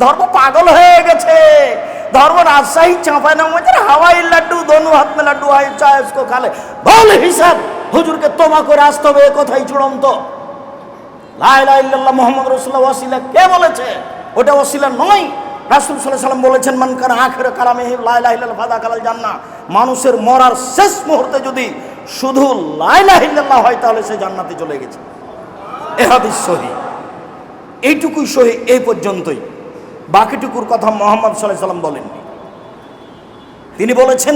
ধর্ম পাগল হয়ে গেছে। ধর্ম রাজশাহী চাঁপাইনামাজের হাওয়াই লাড্ডু ধনু হাত মে লাড্ডু হাই চায়সকো খালে ভুল হিসাব, হুজুরকে তোমা করে আসতে হবে কথাই চূড়ান্ত। লাইল্লাহ মোহাম্মদ রসুল্লাহ ওয়াসিলা কে বলেছে? ওটা ওসিলা নয়। রাসুল সাল্লাহ সাল্লাম বলেছেন, মান কানা আখের কালামে লাইলাহিল্লাহ ফাদা কালাল জান্না মানুষের মরার শেষ মুহূর্তে যদি শুধু লাই লাইলাহিল্লাহ হয়, তাহলে সে জান্নাতে চলে গেছে। এহাদিস সহি। এইটুকুই সহি, এই পর্যন্তই। বাকিটুকুর কথা মোহাম্মদ সাল্লাহ সাল্লাম বলেননি। তিনি বলেছেন,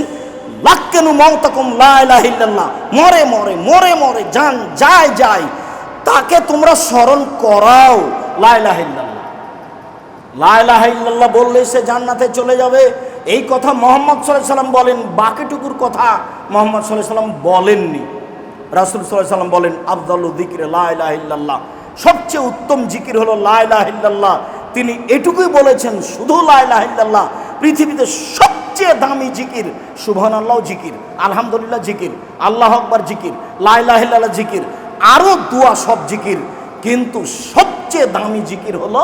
লাক্কেনু মমতাকুম লাইলাহিল্লাহ মরে মরে মরে মরে, যান, যায় যায়। তাকে তোমরা স্মরণ করাও। লাইলাহিল্লাহ লাইলাহিল্লাহ বললে সে জান্নাতে চলে যাবে। এই কথা মোহাম্মদ সাল্লাহ সাল্লাম বলেন, বাকিটুকুর কথা মোহাম্মদ সাল্লাহ সাল্লাম বলেননি। রাসুল সাল্লাহ সাল্লাম বলেন, আফদাল দিকরে লাইলাহিল্লাহ সবচেয়ে উত্তম জিকির হলো লাইলাহিল্লাহ তিনি এটুকুই বলেছেন, শুধু লাইলাহিল্লাহ পৃথিবীতে সবচেয়ে দামি জিকির সুবহান আল্লাহ জিকির, আলহামদুলিল্লাহ জিকির, আল্লাহ আকবার জিকির লাইলাহিল্লাহ জিকির আরও দুয়া সব জিকির, কিন্তু সবচেয়ে দামি জিকির হলো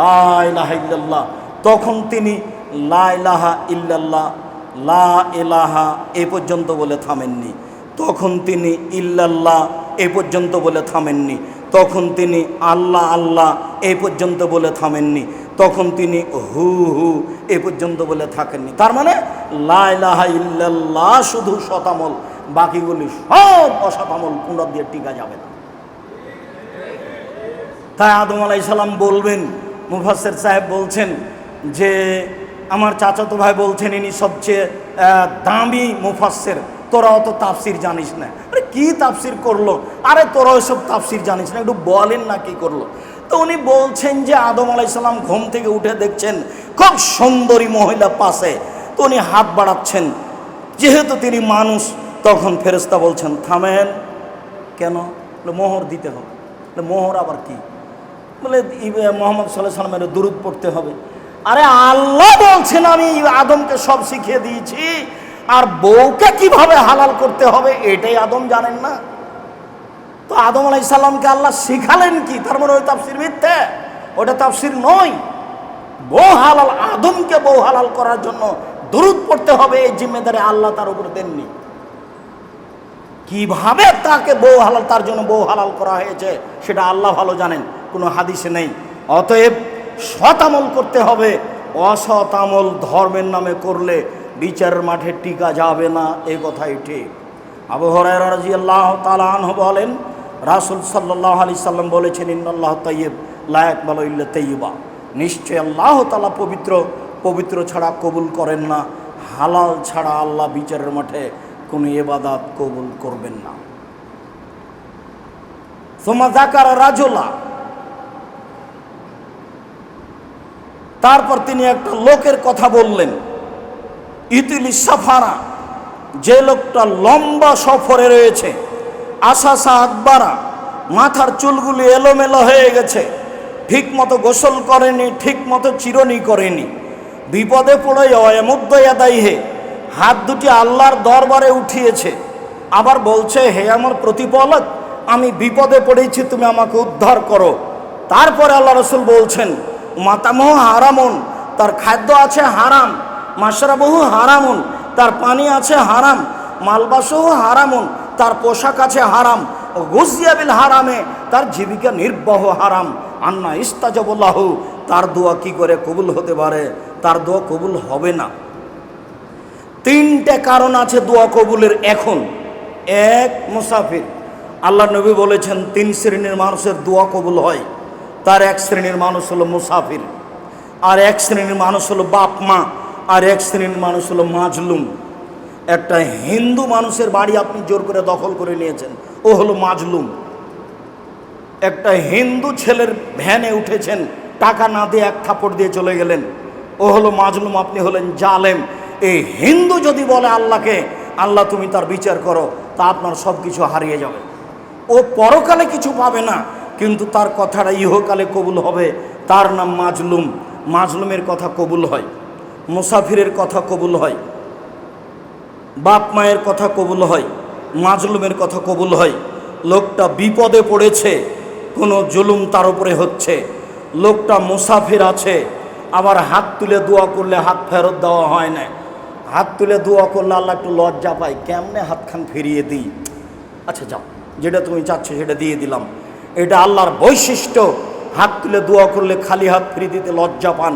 লাইলাহিল্লাহ তখন তিনি লাইলাহা ইল্লাল্লাহ, লা এলাহা এ পর্যন্ত বলে থামেননি। তখন তিনি ইল্লাল্লাহ এ পর্যন্ত বলে থামেননি। তখন তিনি আল্লাহ আল্লাহ এই পর্যন্ত বলে থামেননি। তখন তিনি হু হু, এ পর্যন্ত বলে থাকেননি। তার মানে লাইলাহা ইল্লাল্লাহ শুধু শতামল বাকিগুলি সব অশতামল কুণ্ডা দিয়ে টিকা যাবে না। তাই আদম আলাই সালাম বলবেন মুফাসের সাহেব বলছেন যে, আমার চাচাতো ভাই বলছেন, ইনি সবচেয়ে দামি মুফাসের তোরা অত তাফসির জানিস না। কি তাফসির করল? আরে তোরা ওইসব তাফসির জানিস না, একটু বলেন না কি করল? তো উনি বলছেন যে আদম আলাইসাল্লাম ঘুম থেকে উঠে দেখছেন খুব সুন্দরী মহিলা পাশে। তো উনি হাত বাড়াচ্ছেন। যেহেতু তিনি মানুষ, তখন ফেরেস্তা বলছেন, থামেন। কেন? মোহর দিতে হবে। মোহর আবার কি? বলে মোহাম্মদ সাল্লাহ সাল্লামের দুরুদ পড়তে হবে। আরে আল্লাহ বলছেন, আমি আদমকে সব শিখিয়ে দিয়েছি। আর বউকে কীভাবে হালাল করতে হবে এটাই আদম জানেন না? তো আদম আলাই সাল্লামকে আল্লাহ শিখালেন কি? তার মানে ওই তাফসির মিথ্যে, ওটা তাফসির নয়। বউ হালাল, আদমকে বউ হালাল করার জন্য দুরুদ পড়তে হবে, এই জিম্মেদারি আল্লাহ তার উপর দেননি। কীভাবে তাকে বউ হালাল, তার জন্য বউ হালাল করা হয়েছে, সেটা আল্লাহ ভালো জানেন, কোনো হাদিসে নেই। অতএব সতামল করতে হবে অসতামল ধর্মের নামে করলে বিচারের মাঠে টিকা যাবে না, এ কথাই ঠিক। আবু হরাই রাজি আল্লাহ বলেন, রাসুল সাল্লাহ আলি সাল্লাম বলেছেন ইন্নআল্লাহ তৈয়ব লায়ক বলো তৈয়বা নিশ্চয় আল্লাহ তালা পবিত্র পবিত্র ছাড়া কবুল করেন না। হালাল ছাড়া আল্লাহ বিচারের মাঠে কোনো এবাদাত কবুল করবেন না। সোমা জাকার রাজোলা। তারপর তিনি একটা লোকের কথা বললেন। ইতিলি সাফারা, যে লোকটা লম্বা সফরে রয়েছে আশাসা আকবারা, মাথার চুলগুলি এলোমেলো হয়ে গেছে ঠিক মতো গোসল করেনি ঠিক মতো চিরনি করেনি। বিপদে পড়ে এমুদ্দয়াদাই হে, হাত দুটি আল্লাহর দরবারে উঠিয়েছে। আবার বলছে, হে আমার প্রতিপালক, আমি বিপদে পড়েছি, তুমি আমাকে উদ্ধার করো। তারপরে আল্লাহ রসুল বলছেন, মাতামহ হারামুন, তার খাদ্য আছে হারাম মাসরাবহু হারামুন, তার পানি আছে হারাম, মালবাসহু হারামুন, তার পোশাক আছে হারাম গুজিয়াবিল হারামে, তার জীবিকা নির্বাহ হারাম। আন্না ইস্তাজবুল্লাহু, তার দোয়া কি করে কবুল হতে পারে? তার দোয়া কবুল হবে না। তিনটে কারণ আছে দোয়া কবুলের এখন। এক, মুসাফির। আল্লাহ নবী বলেছেন, তিন শ্রেণির মানুষের দোয়া কবুল হয়। তার এক শ্রেণির মানুষ হলো মুসাফির। আর এক শ্রেণির মানুষ হলো বাপ মা আর এক শ্রেণির মানুষ হলো মাজলুম। একটা হিন্দু মানুষের বাড়ি আপনি জোর করে দখল করে নিয়েছেন, ও হলো মাজলুম। একটা হিন্দু ছেলের ভ্যানে উঠেছেন, টাকা না দিয়ে এক থাপড় দিয়ে চলে গেলেন, ও হলো মাজলুম, আপনি হলেন জালেম। এই হিন্দু যদি বলে আল্লাহকে, আল্লাহ, তুমি তার বিচার করো, তা আপনার সব কিছু হারিয়ে যাবে। ও পরকালে কিছু পাবে না, কিন্তু তার কথাটা ইহকালে কবুল হবে। তার নাম মাজলুম। মাজলুমের কথা কবুল হয়। মুসাফিরের কথা কবুল হয়। বাপ মায়ের কথা কবুল হয়। মাজলুমের কথা কবুল হয়। লোকটা বিপদে পড়েছে, কোনো জুলুম তার উপরে হচ্ছে। লোকটা মুসাফির আছে, আবার হাত তুলে দোয়া করলে হাত ফেরত দেওয়া হয় না। হাত তুলে দোয়া করলে আল্লাহ একটু লজ্জা পাই কেমনে হাতখান ফিরিয়ে দিই? আচ্ছা যাও, যেটা তুমি চাচ্ছ সেটা দিয়ে দিলাম। এটা আল্লাহর বৈশিষ্ট্য। হাত তুলে দোয়া করলে খালি হাত ফিরিয়ে দিতে লজ্জা পান।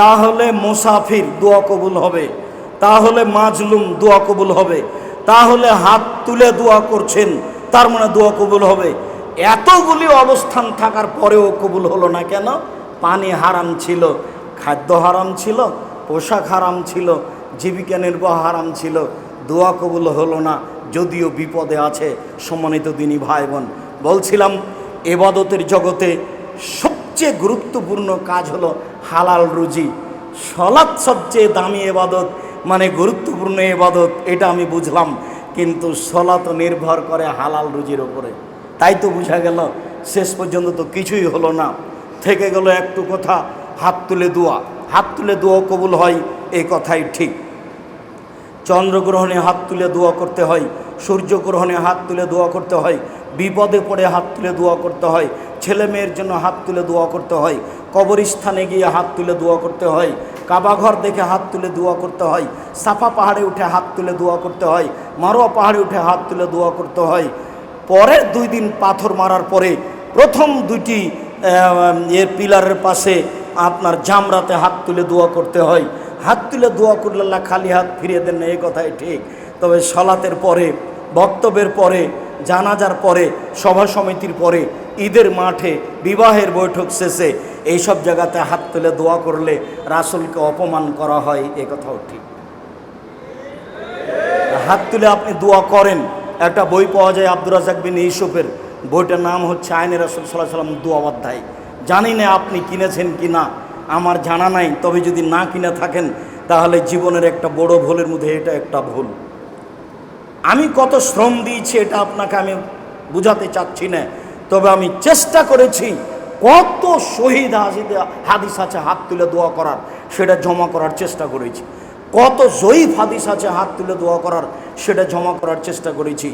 তাহলে মুসাফির দোয়া কবুল হবে। তাহলে মাজলুম দোয়া কবুল হবে। তাহলে হাত তুলে দোয়া করছেন, তার মানে দোয়া কবুল হবে। এতগুলি অবস্থান থাকার পরেও কবুল হলো না কেন? পানি হারাম ছিল, খাদ্য হারাম ছিল, পোশাক হারাম ছিল, জীবিকা নির্বাহ হারাম ছিল, দোয়া কবুল হলো না, যদিও বিপদে আছে, সম্মানিত দিনী ভাই বোন। বলছিলাম, এবাদতের জগতে সবচেয়ে গুরুত্বপূর্ণ কাজ হলো হালাল রুজি। সলাৎ সবচেয়ে দামি এবাদত মানে গুরুত্বপূর্ণ এবাদত এটা আমি বুঝলাম। কিন্তু সলাৎ নির্ভর করে হালাল রুজির ওপরে তাই তো বোঝা গেল, শেষ পর্যন্ত তো কিছুই হলো না। থেকে গেল একটু কথা, হাত তুলে দোয়া। হাত তুলে দোয়া কবুল হয় এই কথাই ঠিক। চন্দ্রগ্রহণে হাত তুলে দোয়া করতে হয়, সূর্যগ্রহণে হাত তুলে দোয়া করতে হয়, বিপদে পড়ে হাত তুলে দোয়া করতে হয় ছেলে মেয়ের জন্য হাত তুলে দোয়া করতে হয়, কবরস্থানে গিয়ে হাত তুলে দোয়া করতে হয়, কাবাঘর দেখে হাত তুলে দোয়া করতে হয়, সাফা পাহাড়ে উঠে হাত তুলে দোয়া করতে হয়, মারোয়া পাহাড়ে উঠে হাত তুলে দোয়া করতে হয়। পরের দুই দিন পাথর মারার পরে প্রথম দুইটি এর পিলারের পাশে আপনার জামরাতে হাত তুলে দোয়া করতে হয়। হাত তুলে দোয়া করলে খালি হাত ফিরিয়ে দেন না এই কথাই ঠিক। তবে সলাতের পরে, বক্তব্যের পরে, জানাজার পরে, সভা সমিতির পরে ঈদের মাঠে, বিবাহের বৈঠক শেষে এইসব জায়গাতে হাত তুলে দোয়া করলে রাসুলকে অপমান করা হয়, এ কথাও ঠিক। হাত তুলে আপনি দোয়া করেন। একটা বই পাওয়া যায় আব্দুর রাজাক বিন ইউসুফের। বইটার নাম হচ্ছে আইনে রাসুল সাল্লাহ সাল্লাম দোয়া অধ্যায়। জানি না আপনি কিনেছেন কি না আমার জানা নাই, তবে যদি না কিনে থাকেন, তাহলে জীবনের একটা বড় ভুলের মধ্যে এটা একটা ভুল। আমি কত শ্রম দিয়েছি, এটা আপনাকে আমি বুঝাতে চাচ্ছি না। তবে আমি চেষ্টা করেছি কত শহীদ হাজিদে হাদিস আছে, হাত তুলে দোয়া করার, সেটা জমা করার চেষ্টা করেছি। কত জয়ীফ হাদিস আছে, হাত তুলে দোয়া করার, সেটা জমা করার চেষ্টা করেছি।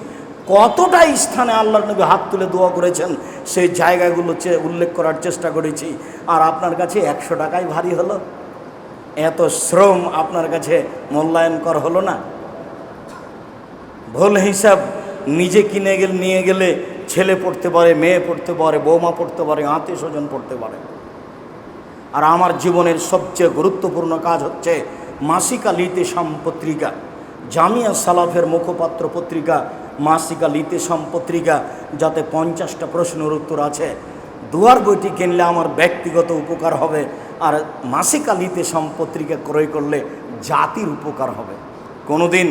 কতটা স্থানে আল্লাহ নবী হাত তুলে দোয়া করেছেন, সেই জায়গাগুলো উল্লেখ করার চেষ্টা করেছি। আর আপনার কাছে একশো টাকাই ভারী হলো। এত শ্রম আপনার কাছে মূল্যায়ন কর হলো না। ভুল হিসাব নিজে কিনে গেলে, নিয়ে গেলে ছেলে পড়তে পারে, মেয়ে পড়তে পারে, বৌমা পড়তে পারে আত্মীয় স্বজন পড়তে পারে। আর আমার জীবনের সবচেয়ে গুরুত্বপূর্ণ কাজ হচ্ছে মাসিকা লিতেশাম পত্রিকা, জামিয়া সালাফের মুখপাত্র পত্রিকা, মাসিকা লিতেশাম পত্রিকা, যাতে পঞ্চাশটা প্রশ্নের উত্তর আছে। দুয়ার বইটি কিনলে আমার ব্যক্তিগত উপকার হবে, আর মাসিকা লিতেশাম পত্রিকা ক্রয় করলে জাতির উপকার হবে। কোনোদিন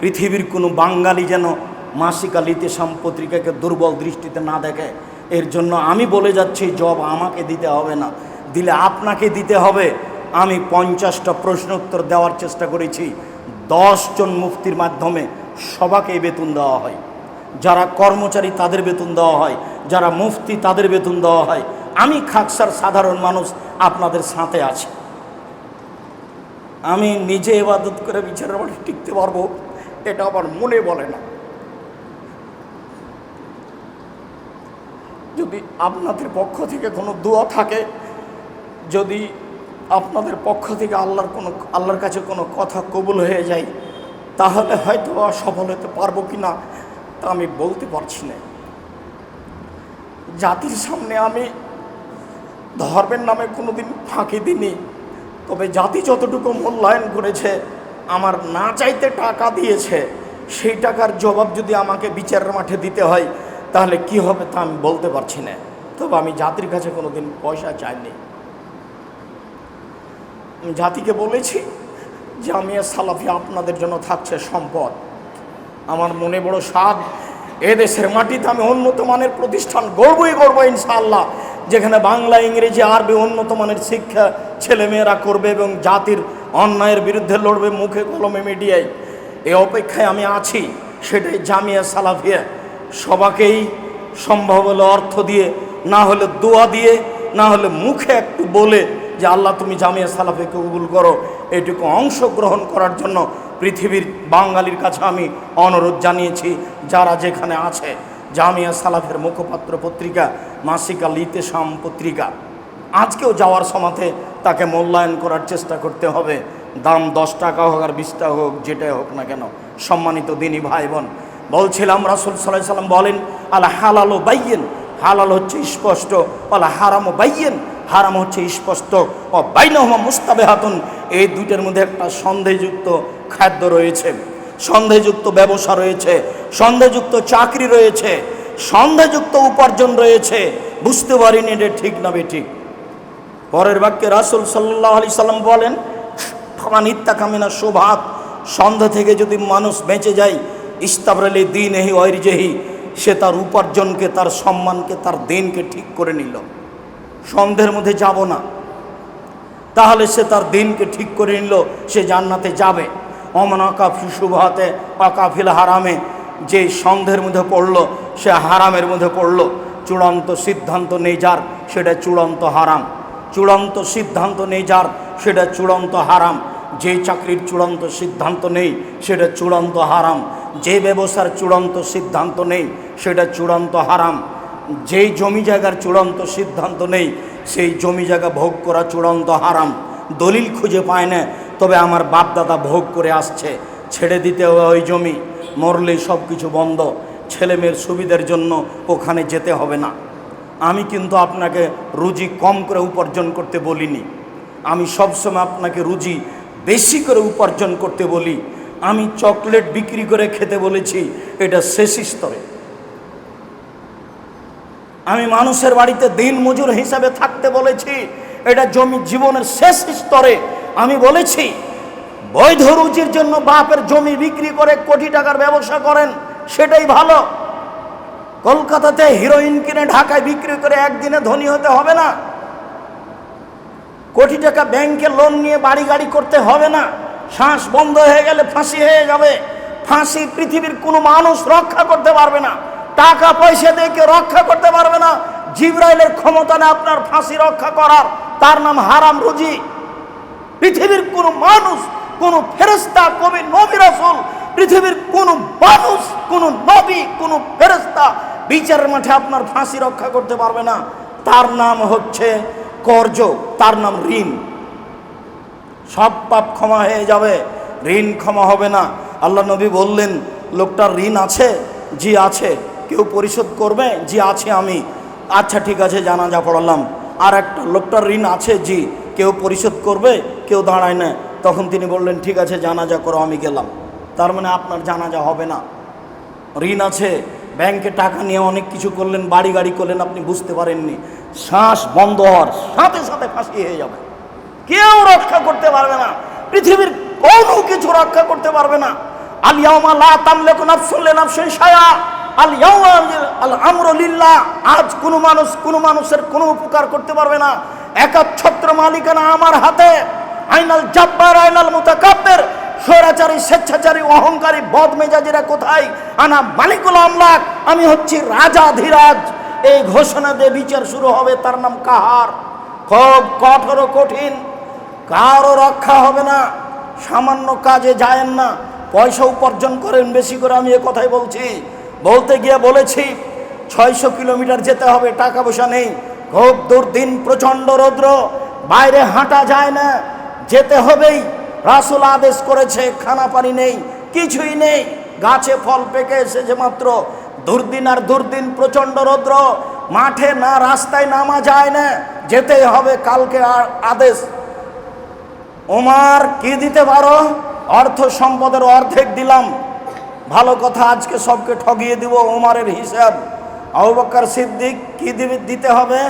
পৃথিবীর কোনো বাঙালি যেন মাসিকা লিতেশাম পত্রিকাকে দুর্বল দৃষ্টিতে না দেখে, এর জন্য আমি বলে যাচ্ছি, জব আমাকে দিতে হবে না। দিলে আপনাকে দিতে হবে। আমি পঞ্চাশটা প্রশ্ন উত্তর দেওয়ার চেষ্টা করেছি। দশজন মুফতির মাধ্যমে সবাকে বেতন দেওয়া হয়। যারা কর্মচারী তাদের বেতন দেওয়া হয়। যারা মুফতি তাদের বেতন দেওয়া হয়। আমি খাকসার সাধারণ মানুষ, আপনাদের সাথে আছি। আমি নিজে এবাদত করে বিচারের মাঠে টিকতে পারব, এটা আমার মনে বলে না। যদি আপনাদের পক্ষ থেকে কোনো দোয়া থাকে, যদি আপনাদের পক্ষ থেকে আল্লাহর কোনো, আল্লাহর কাছে কোনো কথা কবুল হয়ে যায়, তাহলে হয়তো সফল হতে পারব কি না তা আমি বলতে পারছি না। জাতির সামনে আমি ধর্মের নামে কোনোদিন ফাঁকি দিইনি, তবে জাতি যতটুকু মূল্যায়ন করেছে, আমার না চাইতে টাকা দিয়েছে, সেই টাকার জবাব যদি আমাকে বিচারের মাঠে দিতে হয় তাহলে কি হবে তা আমি বলতে পারছি না। তবে আমি জাতির কাছে কোনোদিন পয়সা চাইনি। জাতিকে বলেছি যে আমি সালাফি আপনাদের জন্য থাকছে সম্পদ। আমার মনে বড় স্বাদ এদেশের মাটিতে আমি উন্নত মানের প্রতিষ্ঠান গড়বই গড়ব ইনশাআল্লাহ, যেখানে বাংলা, ইংরেজি, আরবি উন্নত মানের শিক্ষা ছেলেমেয়েরা করবে এবং জাতির অন্যায়ের বিরুদ্ধে লড়বে মুখে কলমে মিডিয়ায়। এ অপেক্ষায় আমি আছি, সেটাই জামিয়া সালাফিয়া। সবাকেই সম্ভব হলে অর্থ দিয়ে, না হলে দোয়া দিয়ে, না হলে মুখে একটু বলে যে, আল্লাহ, তুমি জামিয়া সালাফে কবুল করো। এটুকু অংশগ্রহণ করার জন্য পৃথিবীর বাঙালির কাছে আমি অনুরোধ জানিয়েছি, যারা যেখানে আছে, জামিয়া সালাফের মুখপাত্র পত্রিকা, মাসিকা লিতেশাম পত্রিকা। আজকেও যাওয়ার সময়তে তাকে মূল্যায়ন করার চেষ্টা করতে হবে। দাম দশ টাকা হোক আর বিশ টাকা হোক, যেটাই হোক না কেন, সম্মানিত দিনী ভাই বোন বলছিলাম রাসুল সাল্লাহ সাল্লাম বলেন আল্লাহ হালালো বাইয়েন হালাল হচ্ছে স্পষ্ট আল্লাহ হারামও বাইয়েন হারাম হচ্ছে স্পষ্ট ও বাইনহমা মুস্তাবে হাতুন এই দুইটার মধ্যে একটা সন্দেহযুক্ত খাদ্য রয়েছে, সন্দেহযুক্ত ব্যবসা রয়েছে, সন্দেহযুক্ত চাকরি রয়েছে, সন্দেহযুক্ত উপার্জন রয়েছে, বুঝতে পারিনি এটা ঠিক না বেঠিক। পরের বাক্যে রাসুল সাল্লাহ আলি সাল্লাম বলেন, ফমান ইত্তা কামিনা শোভাত সন্দেহ থেকে যদি মানুষ বেঁচে যায় ইস্তাবরালি দিন এহি ঐরজেহি সে তার উপার্জনকে, তার সম্মানকে, তার দিনকে ঠিক করে নিল। সন্দেহের মধ্যে যাব না। তাহলে সে তার দিনকে ঠিক করে নিল, সে জান্নাতে যাবে। অমন অকাফি শুভাতে অকাফিল হারামে, যে সন্দেহের মধ্যে পড়ল, সে হারামের মধ্যে পড়ল। চূড়ান্ত সিদ্ধান্ত নেই যার, সেটা চূড়ান্ত হারাম। চূড়ান্ত সিদ্ধান্ত নেই যার, সেটা চূড়ান্ত হারাম। যে চাকরির চূড়ান্ত সিদ্ধান্ত নেই, সেটা চূড়ান্ত হারাম। যে ব্যবসার চূড়ান্ত সিদ্ধান্ত নেই, সেটা চূড়ান্ত হারাম। যেই জমি জায়গার চূড়ান্ত সিদ্ধান্ত নেই, সেই জমি জায়গা ভোগ করা চূড়ান্ত হারাম। দলিল খুঁজে পায় না, তবে আমার বাপ দাদা ভোগ করে আসছে, ছেড়ে দিতে হবে ওই জমি, মরলেই সব কিছু বন্ধ। ছেলে মেয়ের সুবিধার জন্য ওখানে যেতে হবে না। আমি কিন্তু আপনাকে রুজি কম করে উপার্জন করতে বলিনি। আমি সবসময় আপনাকে রুজি বেশি করে উপার্জন করতে বলি। আমি চকলেট বিক্রি করে খেতে বলেছি, এটা শেষ স্তরে। আমি মানুষের বাড়িতে দিন মজুর হিসাবে থাকতে বলেছি, এটা জমি জীবনের শেষ স্তরে। আমি বলেছি, বৈধ রুচির জন্য বাপের জমি বিক্রি করে কোটি টাকার ব্যবসা করেন, সেটাই ভালো। কলকাতাতে হিরোইন কিনে ঢাকায় বিক্রি করে একদিনে ধনী হতে হবে না। কোটি টাকা ব্যাংকে লোন নিয়ে বাড়ি গাড়ি করতে হবে না। শ্বাস বন্ধ হয়ে গেলে ফাঁসি হয়ে যাবে। ফাঁসি পৃথিবীর কোনো মানুষ রক্ষা করতে পারবে না। টাকা পয়সা দিয়ে কেউ রক্ষা করতে পারবে না। জিব্রাইলের ক্ষমতা নেই আপনার ফাঁসি রক্ষা করার, তার নাম হারাম রুজি। পৃথিবীর কোনো মানুষ, কোনো ফেরেস্তা কবি, নবী, রাসূল, পৃথিবীর কোনো মানুষ, কোনো নবী, কোনো ফেরেস্তা বিচারের মাঠে আপনার ফাঁসি রক্ষা করতে পারবে না। তার নাম হচ্ছে কর্জ তার নাম ঋণ। সব পাপ ক্ষমা হয়ে যাবে, ঋণ ক্ষমা হবে না। আল্লাহ নবী বললেন, লোকটার ঋণ আছে, জি আছে, কেউ পরিশোধ করবে, জি আছে আমি। আচ্ছা ঠিক আছে, জানাজা পড়ালাম। আর একটা, লোকটার ঋণ আছে, জি, কেউ পরিশোধ করবে, কেউ দাঁড়ায় না। তখন তিনি বললেন, ঠিক আছে, জানাজা করো, আমি গেলাম। তার মানে আপনার জানাজা হবে না। ঋণ আছে, ব্যাংকে টাকা নিয়ে অনেক কিছু করলেন, বাড়ি গাড়ি করলেন, আপনি বুঝতে পারেননি। শ্বাস বন্ধ হওয়ার সাথে সাথে ফাঁসি হয়ে যাবে। কেউ রক্ষা করতে পারবে না। পৃথিবীর কোনো কিছু রক্ষা করতে পারবে না। আলিয়ামা লা তামলিকু নাফসুন লিনাফসিন শায়া আল ইয়াউমা আল আমরু লিল্লাহ। আজ কোনো মানুষ কোনো মানুষের কোনো উপকার করতে পারবে না। একাচ্ছত্র মালিকানা আমার হাতে। আইনাল জাব্বার, আইনাল মুতাকাব্বির। স্বৈরাচারী, স্বেচ্ছাচারী, অহংকারী বদ মেজাজিরা কোথায়? আনা মালিকুল আমলাক। আমি হচ্ছি রাজা ধীরাজ। এই ঘোষণা দিয়ে বিচার শুরু হবে। তার নাম কাহার। খুব কঠোর কঠিন। কারও রক্ষা হবে না, সামান্য কাজে যায়েন না, পয়সা উপার্জন করেন বেশি করে, আমি এ কথাই বলছি। বলতে গিয়ে বলেছি, ছয়শো কিলোমিটার যেতে হবে, টাকা পয়সা নেই। খুব দুর্দিন, প্রচণ্ড রৌদ্র, বাইরে হাঁটা যায় না। যেতে হবেই, রাসুল আদেশ করেছে, খানা পানি নেই, কিছুই নেই। গাছে ফল পেকে এসেছে মাত্র। দুর্দিন আর দুর্দিন, প্রচণ্ড রৌদ্র। মাঠে না, রাস্তায় নামা যায় না। যেতেই হবে কালকে আর আদেশ। ওমার, কি দিতে পারো? অর্থ সম্পদের অর্ধেক দিলাম। ভালো কথা, আজকে সবকে ঠগিয়ে দিব ওমারের হিসাব। আউবাক্কার সিদ্দিক, কি দিতে হবে?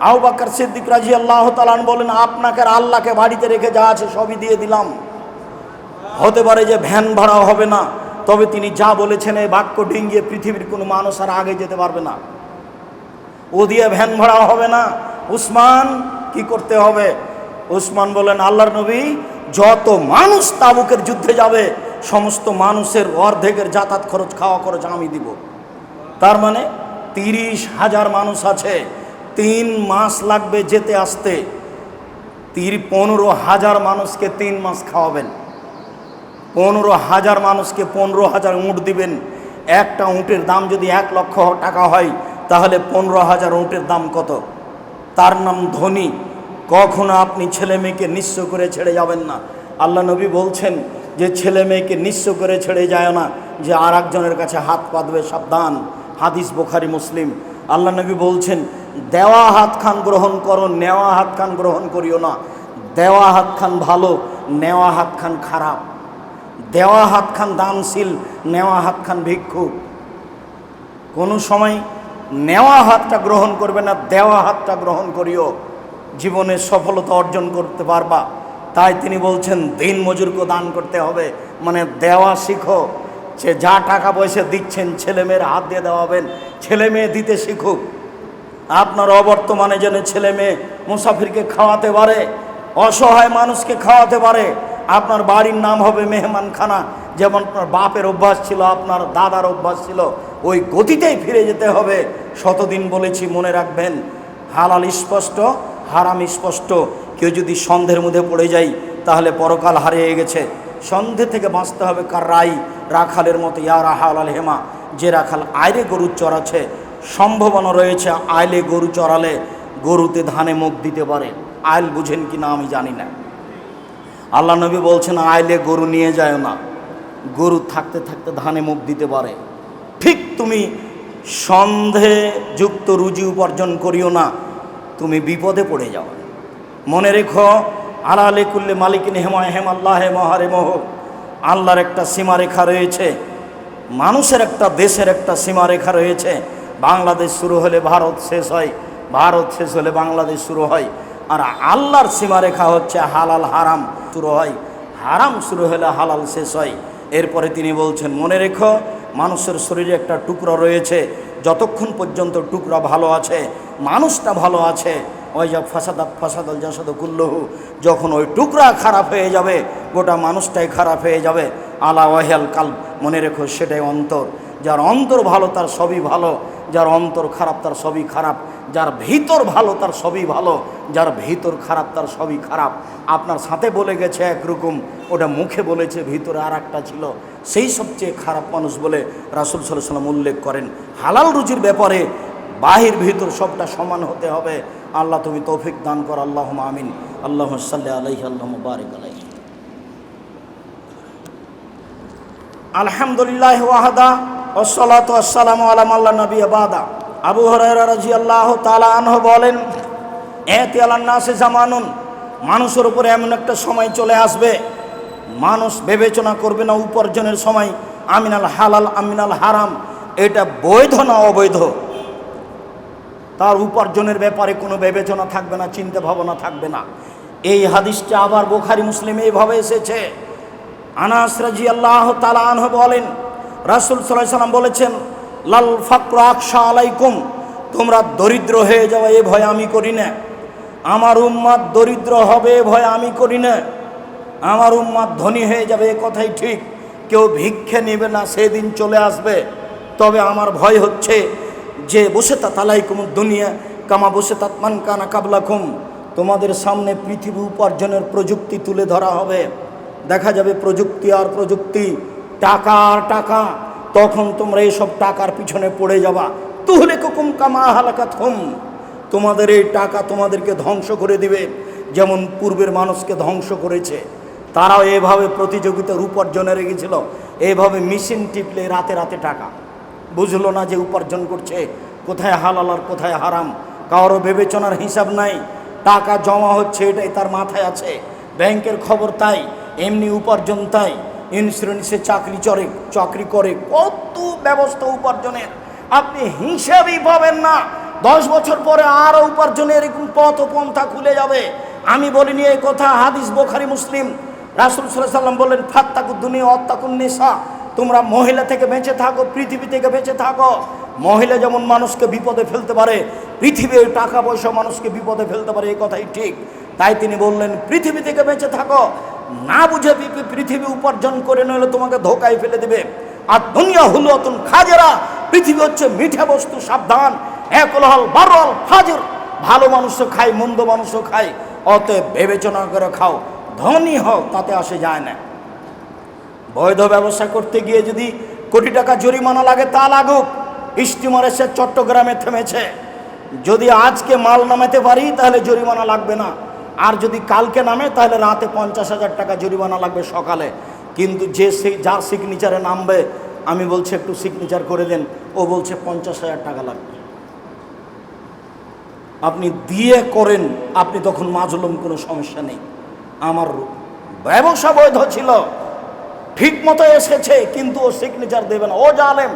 আউবাক্কার সিদ্দিক রাজি আল্লাহ তালান বলেন, আপনাকে আল্লাহকে বাড়িতে রেখে যা আছে সবই দিয়ে দিলাম। হতে পারে যে ভ্যান ভাড়া হবে না, তবে তিনি যা বলেছেন এই বাক্য ডিঙ্গিয়ে পৃথিবীর কোনো মানুষ আর আগে যেতে পারবে না। ও দিয়ে ভ্যান ভাড়া হবে না। উসমান, কি করতে হবে? উসমান বলেন, আল্লাহর নবী যত মানুষ তাবুকের যুদ্ধে যাবে, সমস্ত মানুষের অর্ধেকের যাতায়াত খরচ খাওয়া খরচ আমি দিব। তার মানে তিরিশ হাজার মানুষ আছে, তিন মাস লাগবে যেতে আসতে। তির পনেরো হাজার মানুষকে তিন মাস খাওয়াবেন। পনেরো হাজার মানুষকে পনেরো হাজার উঁট দিবেন। একটা উঁটের দাম যদি এক লক্ষ টাকা হয়, তাহলে পনেরো হাজার উঁটের দাম কত? তার নাম ধনী। কখনো আপনি ছেলে মেয়েকে নিঃস্ব করে ছেড়ে যাবেন না। আল্লাহ নবী বলছেন যে ছেলে মেয়েকে নিঃস্ব করে ছেড়ে যায় না, যে আর একজনের কাছে হাত পাতবে সাবধান। হাদিস বোখারি, মুসলিম। আল্লাহ নবী বলছেন, দেওয়া হাত খান গ্রহণ করো, নেওয়া হাত খান গ্রহণ করিও না। দেওয়া হাত খান ভালো, নেওয়া হাত খান খারাপ। দেওয়া হাত খান দানশীল, নেওয়া হাত খান ভিক্ষুক কোনো সময় নেওয়া হাতটা গ্রহণ করবে না, দেওয়া হাতটা গ্রহণ করিও। জীবনে সফলতা অর্জন করতে পারবা। তাই তিনি বলছেন, দিন মজুরকে দান করতে হবে। মানে দেওয়া শিখো। সে যা টাকা পয়সা দিচ্ছেন, ছেলে মেয়ের হাত দিয়ে দেওয়াবেন ছেলে মেয়ে দিতে শিখুক। আপনার অবর্তমানে যেন ছেলে মেয়ে মুসাফিরকে খাওয়াতে পারে, অসহায় মানুষকে খাওয়াতে পারে। আপনার বাড়ির নাম হবে মেহমানখানা। যেমন আপনার বাপের অভ্যাস ছিল, আপনার দাদার অভ্যাস ছিল, ওই গতিতেই ফিরে যেতে হবে। শতদিন বলেছি, মনে রাখবেন। হালাল স্পষ্ট। হারাম স্পষ্ট। কেউ যদি সন্ধ্যের মধ্যে পড়ে যায়, তাহলে পরকাল হারিয়ে গেছে। সন্ধে থেকে বাঁচতে হবে কার রাই রাখালের মতো ইয়ারা হালাল হেমা, যে রাখাল আয়রে গরু চড়াচ্ছে, সম্ভাবনা রয়েছে আইলে গরু চড়ালে গরুতে ধানে মুখ দিতে পারে। আইল বুঝেন কি না আমি জানি না। আল্লাহ নবী বলছেন, আইলে গরু নিয়ে যায় না। গরু থাকতে থাকতে ধানে মুখ দিতে পারে। ঠিক তুমি সন্ধে যুক্ত রুজি উপার্জন করিও না। তুমি বিপদে পড়ে যাও। মনে রেখো, আলালে কুল্লে মালিকিন হেমায় হেম আল্লাহ মহারে মোহ আল্লাহর একটা সীমারেখা রয়েছে, মানুষের একটা দেশের একটা সীমারেখা রয়েছে। বাংলাদেশ শুরু হলে ভারত শেষ হয়, ভারত শেষ হলে বাংলাদেশ শুরু হয়। আর আল্লাহর সীমারেখা হচ্ছে হালাল হারাম শুরু হয়, হারাম শুরু হলে হালাল শেষ হয়। এরপরে তিনি বলছেন, মনে রেখো, মানুষের শরীরে একটা টুকরো রয়েছে যতক্ষণ পর্যন্ত টুকরা ভালো আছে, মানুষটা ভালো আছে, ওই যা ফাসাদা, ফাসাদল জাসাদ কুল্লহু, যখন ওই টুকরা খারাপ হয়ে যাবে, গোটা মানুষটাই খারাপ হয়ে যাবে। আলা ওয়াহেল কাল মনে রেখো সেটাই অন্তর। যার অন্তর ভালো, তার সবই ভালো। যার অন্তর খারাপ, তার সবই খারাপ। যার ভিতর ভালো, তার সবই ভালো। যার ভিতর খারাপ, তার সবই খারাপ। আপনার সাথে বলে গেছে একরকম ওটা মুখে বলেছে, ভিতরে আর একটা ছিল। সেই সবচেয়ে খারাপ মানুষ বলে রাসুল সাল্লাহ সাল্লাম উল্লেখ করেন। হালাল রুচির ব্যাপারে বাহির, ভিতর সবটা সমান হতে হবে। আল্লাহ, তুমি তৌফিক দান কর। আল্লাহ আমিন। আল্লাহ সাল্লাহ আলহি আল্লাহ বারিক আলাই আলহামদুলিল্লাহ ওয়াহাদা। নবী আবু আল্লাহ তালা আনহ বলেন মানুষের উপরে এমন একটা সময় চলে আসবে, মানুষ বিবেচনা করবে না উপার্জনের সময়, আমিনাল হালাল, আমিনাল হারাম, এটা বৈধ না অবৈধ? তার উপার্জনের ব্যাপারে কোনো বিবেচনা থাকবে না চিন্তা ভাবনা থাকবে না। এই হাদিসটা আবার বোখারি, মুসলিম এইভাবে এসেছে। আনাস রাজি আল্লাহ তালা আনহ বলেন রাসুল সাল্লাহ সাল্লাম বলেছেন, লাল ফাকর আকশা আলাইকুম, তোমরা দরিদ্র হয়ে যাওয়া এ ভয় আমি করি না। আমার উম্মাদ দরিদ্র হবে, এ ভয় আমি করি না। আমার উম্মাদ ধনী হয়ে যাবে, এ কথাই ঠিক। কেউ ভিক্ষে নেবে না, সেদিন চলে আসবে। তবে আমার ভয় হচ্ছে যে বসে তা তালাই কুম দুনিয়া, কামা বসে তাৎমান কানা কাবলাকুম। তোমাদের সামনে পৃথিবী উপার্জনের প্রযুক্তি তুলে ধরা হবে। দেখা যাবে প্রযুক্তি আর প্রযুক্তি টাকা আর টাকা, তখন তোমরা এইসব টাকার পিছনে পড়ে যাবা। তুহলে কুকুম কামা হালাকাত হুম। তোমাদের এই টাকা তোমাদেরকে ধ্বংস করে দিবে, যেমন পূর্বের মানুষকে ধ্বংস করেছে। তারাও এভাবে প্রতিযোগিতার উপার্জনে রেখেছিল। এইভাবে মেশিন টিপলে রাতে রাতে টাকা। বুঝলো না যে উপার্জন করছে? কোথায় হালাল আর কোথায় হারাম? কারও বিবেচনার হিসাব নাই। টাকা জমা হচ্ছে, এটাই তার মাথায় আছে। ব্যাংকের খবর তাই, এমনি উপার্জন তাই। ইন্স্যুরেন্সে চাকরি চরে চাকরি করে, কত ব্যবস্থা উপার্জনের। আপনি হিসাবই পাবেন না। দশ বছর পরে আরও উপার্জনের এরকম পথ ও পন্থা খুলে যাবে। আমি বলিনি এই কথা, হাদিস বোখারি মুসলিম। রাসুল সাল্লাম বললেন অত্তাকুন নেশা তোমরা মহিলা থেকে বেঁচে থাকো, পৃথিবী থেকে বেঁচে থাকো। মহিলা যেমন মানুষকে বিপদে ফেলতে পারে, পৃথিবীর টাকা পয়সা মানুষকে বিপদে ফেলতে পারে এই কথাই ঠিক। তাই তিনি বললেন, পৃথিবী থেকে বেঁচে থাকো। না বুঝে পৃথিবী উপার্জন করে নইলে তোমাকে ধোকায় ফেলে দেবে। আর দুনিয়া হলো অতন খাজেরা, পৃথিবী হচ্ছে মিঠা বস্তু, সাবধান এক হল বারো ফাজর ভালো মানুষও খায়, মন্দ মানুষও খায়, অতএব বিবেচনা করে খাও। ধনী হও, তাতে আসে যায় না। বৈধ ব্যবসা করতে গিয়ে যদি কোটি টাকা জরিমানা লাগে, তা লাগুক। স্টিমার এসে চট্টগ্রামে থেমেছে। যদি আজকে মাল নামাতে পারি, তাহলে জরিমানা লাগবে না। আর যদি কালকে নামে, তাহলে রাতে পঞ্চাশ হাজার টাকা জরিমানা লাগবে সকালে। কিন্তু যে সেই যার সিগনেচারে নামবে, আমি বলছি একটু সিগনেচার করে দেন। ও বলছে পঞ্চাশ হাজার টাকা লাগবে। আপনি দিয়ে করেন, আপনি তখন মাজলুম, কোনো সমস্যা নেই। আমার ব্যবসা বৈধ ছিল। ঠিক মতো এসেছে, কিন্তু ও সিগনেচার দেবে না। ও জালেম,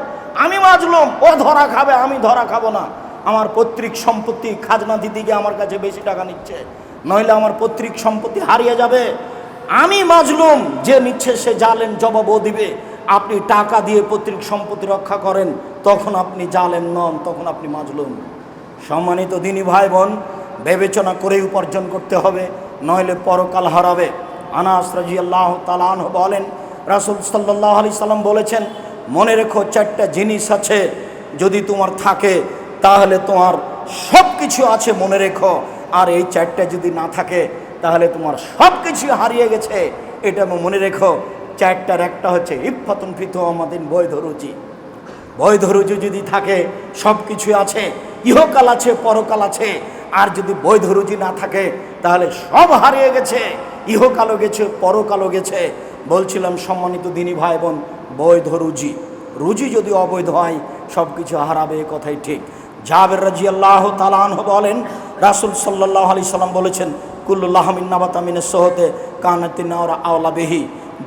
আমি মাজলুম, ও ধরা খাবে, আমি ধরা খাব না। আমার পৈতৃক সম্পত্তি খাজনা দিতে গিয়ে আমার কাছে বেশি টাকা নিচ্ছে। নইলে আমার পৈতৃক সম্পত্তি হারিয়ে যাবে। আমি মাজলুম, যে নিচ্ছে সে জালেন জবাব ও দিবে। আপনি টাকা দিয়ে পৈতৃক সম্পত্তি রক্ষা করেন, তখন আপনি জালেন নন, তখন আপনি মাজলুম। সম্মানিত দিনী ভাই বোন বিবেচনা করেই উপার্জন করতে হবে, নইলে পরকাল হারাবে। আনাস রাজি আল্লাহ তালান বলেন, রাসুল সাল্লাহ আলি সাল্লাম বলেছেন, মনে রেখো, চারটা জিনিস আছে, যদি তোমার থাকে, তাহলে তোমার সব কিছু আছে, মনে রেখো। আর এই চারটা যদি না থাকে, তাহলে তোমার সব কিছু হারিয়ে গেছে। এটা মনে রেখো, চারটার একটা হচ্ছে ইফাতুন ফিতু আমাদের বৈধ রুচি বৈধ রুজু যদি থাকে সব কিছু আছে, ইহকাল আছে, পরকাল আছে। আর যদি বৈধ রুজি না থাকে, তাহলে সব হারিয়ে গেছে। ইহকালও গেছে, পরকালও গেছে। বলছিলাম সম্মানিত দিনী ভাই বোন বৈধ রুজি। রুজি যদি অবৈধ হয় সব কিছু হারাবে কথাই ঠিক। জাবের রাজি আল্লাহ তালানহ বলেন রাসুল সাল্লাহ আলি সাল্লাম বলেছেন কুল্লুল্লাহমিন নাবাতামিনের সোহতে আওলা বেহি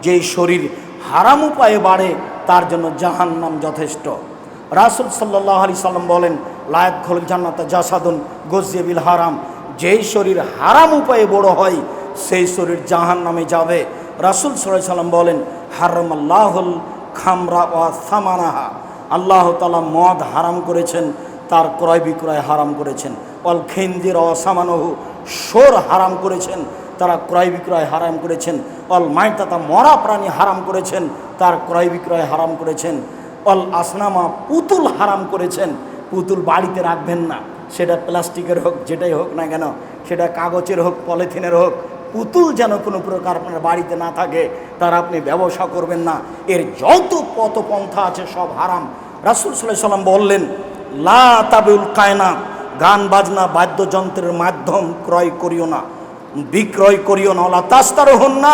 যেই শরীর হারাম উপায়ে বাড়ে, তার জন্য জাহান্নাম যথেষ্ট। রাসুল সাল্লাহ আলি সাল্লাম বলেন লায়ক খোল জান্নাতা জাসাদুন গজিয়াবিল হারাম যেই শরীর হারাম উপায়ে বড় হয়, সেই শরীর জাহান নামে যাবে। রাসুল সাল্লাহ সাল্লাম বলেন হারাম আল্লাহুল খামরা ও সামানাহা আল্লাহ তালা মদ হারাম করেছেন, তার ক্রয় বিক্রয় হারাম করেছেন। অল খেন্দির অসামানহু সোর হারাম করেছেন, তারা ক্রয় বিক্রয় হারাম করেছেন, অল মাইতাতা মরা প্রাণী হারাম করেছেন, তার ক্রয় বিক্রয় হারাম করেছেন, অল আসনামা পুতুল হারাম করেছেন, পুতুল বাড়িতে রাখবেন না, সেটা প্লাস্টিকের হোক, যেটাই হোক না কেন, সেটা কাগজের হোক, পলিথিনের হোক, পুতুল যেন কোনো প্রকার আপনার বাড়িতে না থাকে, তার আপনি ব্যবসা করবেন না, এর যত পথ পন্থা আছে সব হারাম। রাসুল সাল্লাহ সাল্লাম বললেন, লা তাবিউল কায়না গান বাজনা বাদ্যযন্ত্রের মাধ্যম ক্রয় করিও না, বিক্রয় করিও না, অলা তাস্তার হন না,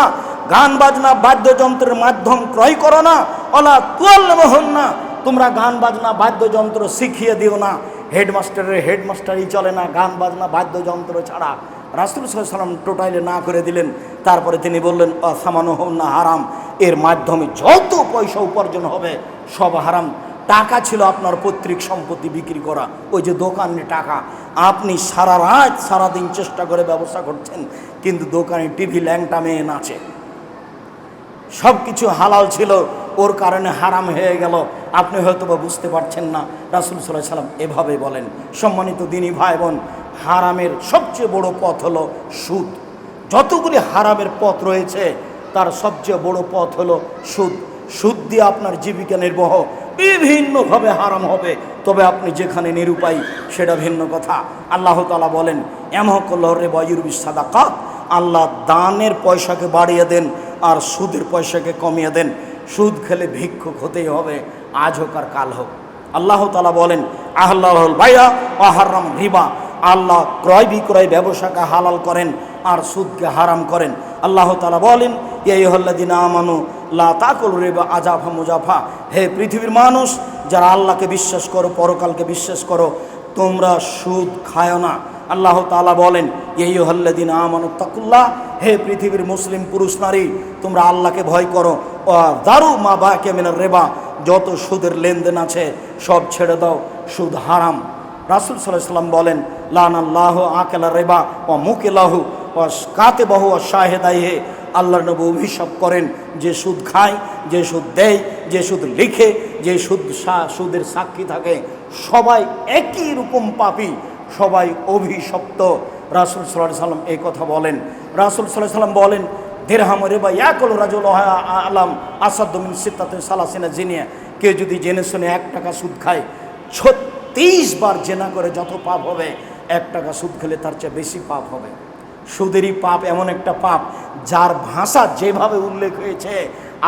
গান বাজনা বাদ্যযন্ত্রের মাধ্যম ক্রয় করো না ওলা তুয়াল হন না, তোমরা গান বাজনা বাদ্যযন্ত্র শিখিয়ে দিও না, হেডমাস্টারের হেডমাস্টারই চলে না, গান বাজনা বাদ্যযন্ত্র ছাড়া। রাসুল সাল্লাম টোটাইলে না করে দিলেন, তারপরে তিনি বললেন, অসামান্য হন না, হারাম, এর মাধ্যমে যত পয়সা উপার্জন হবে, সব হারাম। টাকা ছিল আপনার পৈতৃক সম্পত্তি বিক্রি করা, ওই যে দোকানে টাকা। আপনি সারা রাত, সারাদিন চেষ্টা করে ব্যবসা করছেন, কিন্তু দোকানে টিভি ল্যাংটা মেয়ে নাচে। সব কিছু হালাল ছিল, ওর কারণে হারাম হয়ে গেল। আপনি হয়তো বা বুঝতে পারছেন না, রাসুল সাল্লাহ সাল্লাম এভাবে বলেন। সম্মানিত দিনী ভাই বোন, হারামের সবচেয়ে বড় পথ হলো সুদ। যতগুলি হারামের পথ রয়েছে, তার সবচেয়ে বড় পথ হলো সুদ। সুদ দিয়ে আপনার জীবিকা নির্বাহ। বিভিন্নভাবে হারাম হবে। তবে আপনি যেখানে নিরুপায়, সেটা ভিন্ন কথা। আল্লাহ তালা বলেন এমহকল্লরে বয়ুরবি সাদাকাত। আল্লাহ দানের পয়সাকে বাড়িয়ে দেন আর সুদের পয়সাকে কমিয়ে দেন। সুদ খেলে ভিক্ষুক হতেই হবে, আজ হোক আর কাল হোক। আল্লাহ তালা বলেন আল্লাহ ভাইয়া আহারাম রিবা। আল্লাহ ক্রয় বিক্রয় ব্যবসাকে হালাল করেন আর সুদকে হারাম করেন। আল্লাহ তালা বলেন এই হল্লাদিন আমানু লা তাকল রেবা আজাফা মুজাফা। হে পৃথিবীর মানুষ, যারা আল্লাহকে বিশ্বাস করো, পরকালকে বিশ্বাস করো, তোমরা সুদ খায় না। আল্লাহ তালা বলেন এই হল্লাদিন আমানু তাকুল্লাহ হে পৃথিবীর মুসলিম পুরুষ নারী, তোমরা আল্লাহকে ভয় করো। দারু মা বা কেমিনার রেবা, যত সুদের লেনদেন আছে, সব ছেড়ে দাও, সুদ হারাম। রাসুল সাল্লাম বলেন লান আল্লাহ আকেলা রেবা ও মুকেলাহু ও কাতে বহু ও শাহেদাই হে আল্লাহ নবী অভিশাপ করেন, যে সুদ খায়, যে সুদ দেয়, যে সুদ লিখে, যে সুদ সুদের সাক্ষী থাকে, সবাই একই রকম পাপি, সবাই অভিশপ্ত। রাসুল সাল্লাহ সাল্লাম এই কথা বলেন। রাসুল সাল্লাহ সাল্লাম বলেন দেড়হাম রেবা ইয়াকল রাজুল আলাম আসাদমিন সিদ্ধাতে সালাসিনা জিনিয়া। কেউ যদি জেনে শুনে এক টাকা সুদ খায়, ছত্রিশ বার জেনা করে যত পাপ হবে, এক টাকা সুদ খেলে তার চেয়ে বেশি পাপ হবে। সুদেরই পাপ এমন একটা পাপ যার ভাষা যেভাবে উল্লেখ হয়েছে,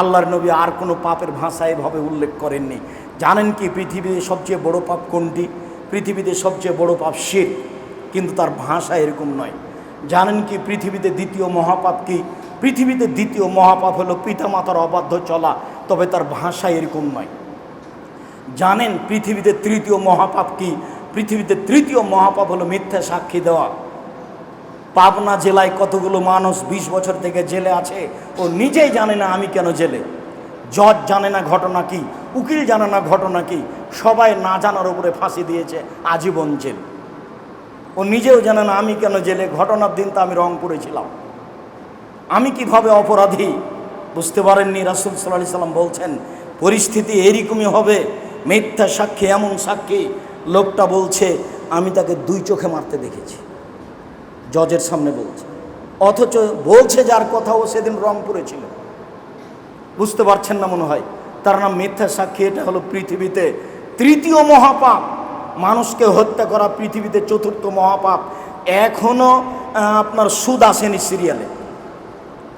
আল্লাহর নবী আর কোনো পাপের ভাষা এভাবে উল্লেখ করেননি। জানেন কি পৃথিবীতে সবচেয়ে বড় পাপ কোনটি? পৃথিবীতে সবচেয়ে বড় পাপ শির, কিন্তু তার ভাষা এরকম নয়। জানেন কি পৃথিবীতে দ্বিতীয় মহাপাপ কি? পৃথিবীতে দ্বিতীয় মহাপাপ হলো পিতামাতার অবাধ্য চলা, তবে তার ভাষা এরকম নয়। জানেন পৃথিবীতে তৃতীয় মহাপাপ কি? পৃথিবীতে তৃতীয় মহাপাপ হলো মিথ্যা সাক্ষী দেওয়া। পাবনা জেলায় কতগুলো মানুষ ২০ বছর থেকে জেলে আছে, ও নিজেই জানে না আমি কেন জেলে। জজ জানে না ঘটনা কি, উকিল জানে না ঘটনা কি, সবাই না জানার উপরে ফাঁসি দিয়েছে, আজীবন জেল। ও নিজেও জানে না আমি কেন জেলে, ঘটনার দিন তো আমি রংপুরে করেছিলাম আমি কীভাবে অপরাধী? বুঝতে পারেননি, রাসুল সাল্লাহ সাল্লাম বলছেন, পরিস্থিতি এরকমই হবে, মিথ্যা সাক্ষী এমন সাক্ষী। লোকটা বলছে, আমি তাকে দুই চোখে মারতে দেখেছি। জজের সামনে বলছে। অথচ বলছে যার কথা ও সেদিন রংপুরে ছিল। বুঝতে পারছেন না মনে হয়, তার নাম মিথ্যা সাক্ষী, এটা হলো পৃথিবীতে তৃতীয় মহাপাপ। মানুষকে হত্যা করা পৃথিবীতে চতুর্থ মহাপাপ। এখনও আপনার সুদ আসেনি সিরিয়ালে।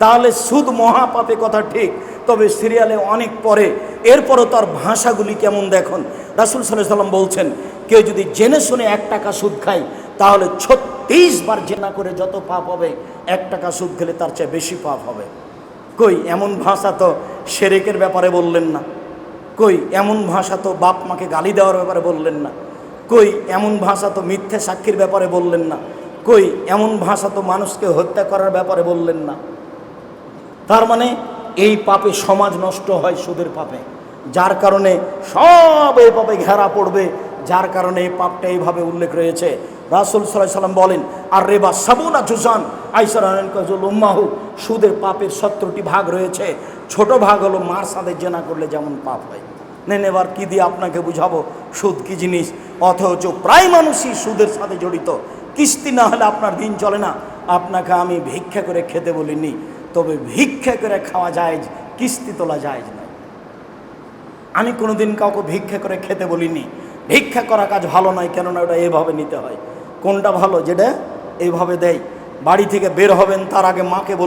তাহলে সুদ মহাপাপে কথা ঠিক, তবে সিরিয়ালে অনেক পরে, এরপরও তার ভাষাগুলি কেমন দেখুন? রাসুল সাল্লাম বলছেন, কেউ যদি জেনে শুনে এক টাকা সুদ খায় তাহলে ছত্রিশ বার জেনা করে যত পাপ হবে, এক টাকা সুদ খেলে তার চেয়ে বেশি পাপ হবে। কই, এমন ভাষা তো সেরেকের ব্যাপারে বললেন না। কই, এমন ভাষা তো বাপ মাকে গালি দেওয়ার ব্যাপারে বললেন না। কই, এমন ভাষা তো মিথ্যে সাক্ষীর ব্যাপারে বললেন না। কই, এমন ভাষা তো মানুষকে হত্যা করার ব্যাপারে বললেন না। তার মানে এই পাপে সমাজ নষ্ট হয় সুদের পাপে। যার কারণে সব এই পাপে ঘেরা পড়বে, যার কারণে এই পাপটা এইভাবে উল্লেখ রয়েছে। রাসুল সাল্লাহ সাল্লাম বলেন, আর রেবা সাবুনা জুজান। আইসার উম্মাহু, সুদের পাপের সত্তরটি ভাগ রয়েছে। ছোট ভাগ হলো মার সাথে জেনা করলে যেমন পাপ হয়। নেন এবার কী দিয়ে আপনাকে বুঝাবো? সুদ কী জিনিস? অথচ প্রায় মানুষই সুদের সাথে জড়িত। কিস্তি না হলে আপনার দিন চলে না। আপনাকে আমি ভিক্ষা করে খেতে বলিনি। তবে ভিক্ষা করে খাওয়া যায় কিস্তি তোলা যায় না আমি কোনোদিন কাউকে ভিক্ষা করে খেতে বলিনি। ভিক্ষা করা কাজ ভালো নয়, কেননা ওটা এভাবে নিতে হয়। কোনটা ভালো যেটা এইভাবে দেয়। বাড়ি থেকে বের হবেন তার আগে মাকে বলে